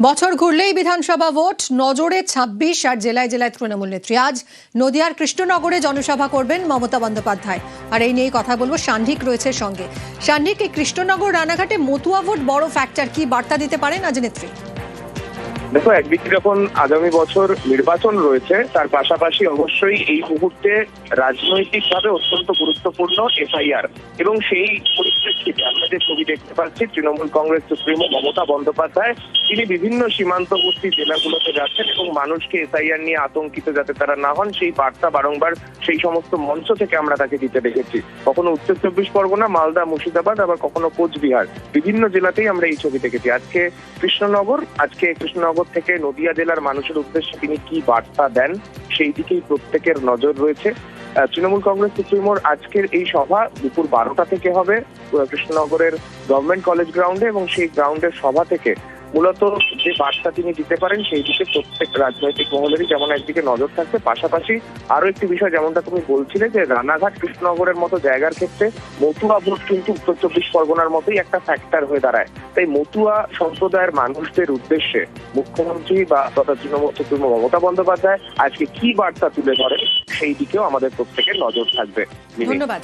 বছর ঘুরলেই বিধানসভা ভোট, নজরে ছাব্বিশ আর জেলায় জেলায় তৃণমূল নেত্রী। আজ নদিয়ার কৃষ্ণনগরে জনসভা করবেন মমতা বন্দ্যোপাধ্যায়। আর এই নিয়ে কথা বলব সান্ধিক রয়েছে সঙ্গে। সান্ধিক এই কৃষ্ণনগর রানাঘাটে মতুয়া ভোট বড় ফ্যাক্টর কি বার্তা দিতে পারেন আজ নেত্রী? দেখো, একদিকে যখন আগামী বছর নির্বাচন রয়েছে, তার পাশাপাশি অবশ্যই এই মুহূর্তে রাজনৈতিকভাবে অত্যন্ত গুরুত্বপূর্ণ এফআইআর। এবং সেই পরিপ্রেক্ষিতে আমরা যে ছবি দেখতে পাচ্ছি, তৃণমূল কংগ্রেস সুপ্রিমো মমতা বন্দ্যোপাধ্যায়, তিনি বিভিন্ন সীমান্তবর্তী জেলাগুলোতে যাচ্ছেন এবং মানুষকে এসআইআর নিয়ে আতঙ্কিত যাতে তারা না হন, সেই বার্তা বারংবার সেই সমস্ত মঞ্চ থেকে আমরা তাকে দিতে দেখেছি। কখনো উত্তর চব্বিশ পরগনা, মালদা, মুর্শিদাবাদ, আবার কখনো কোচবিহার। বিভিন্ন জেলাতেই আমরা এই ছবি দেখেছি। আজকে কৃষ্ণনগর আজকে কৃষ্ণনগর থেকে নদিয়া জেলার মানুষের উদ্দেশ্যে তিনি কি বার্তা দেন, সেই দিকেই প্রত্যেকের নজর রয়েছে। তৃণমূল কংগ্রেস সুপ্রিমোর আজকের এই সভা দুপুর বারোটা থেকে হবে। কৃষ্ণনগরের গভর্নমেন্ট কলেজ গ্রাউন্ডে এবং সেই গ্রাউন্ডের সভা থেকে মূলত যে বার্তা তিনি দিতে পারেন, সেই দিকে প্রত্যেক রাজনৈতিক মহলেরই যেমন একদিকে নজর থাকবে পাশাপাশি আরও একটি বিষয় যেমনটা তুমি বলছিলে যে রানাঘাট কৃষ্ণনগরের মতো জায়গার ক্ষেত্রে মতুয়া ভোট কিন্তু উত্তর চব্বিশ পরগনার মতোই একটা ফ্যাক্টর হয়ে দাঁড়ায়। তাই মতুয়া সম্প্রদায়ের মানুষদের উদ্দেশ্যে মুখ্যমন্ত্রী বা তথা তৃণমূল মমতা বন্দ্যোপাধ্যায় আজকে কি বার্তা তুলে ধরেন, সেই দিকেও আমাদের প্রত্যেকের নজর থাকবে। ধন্যবাদ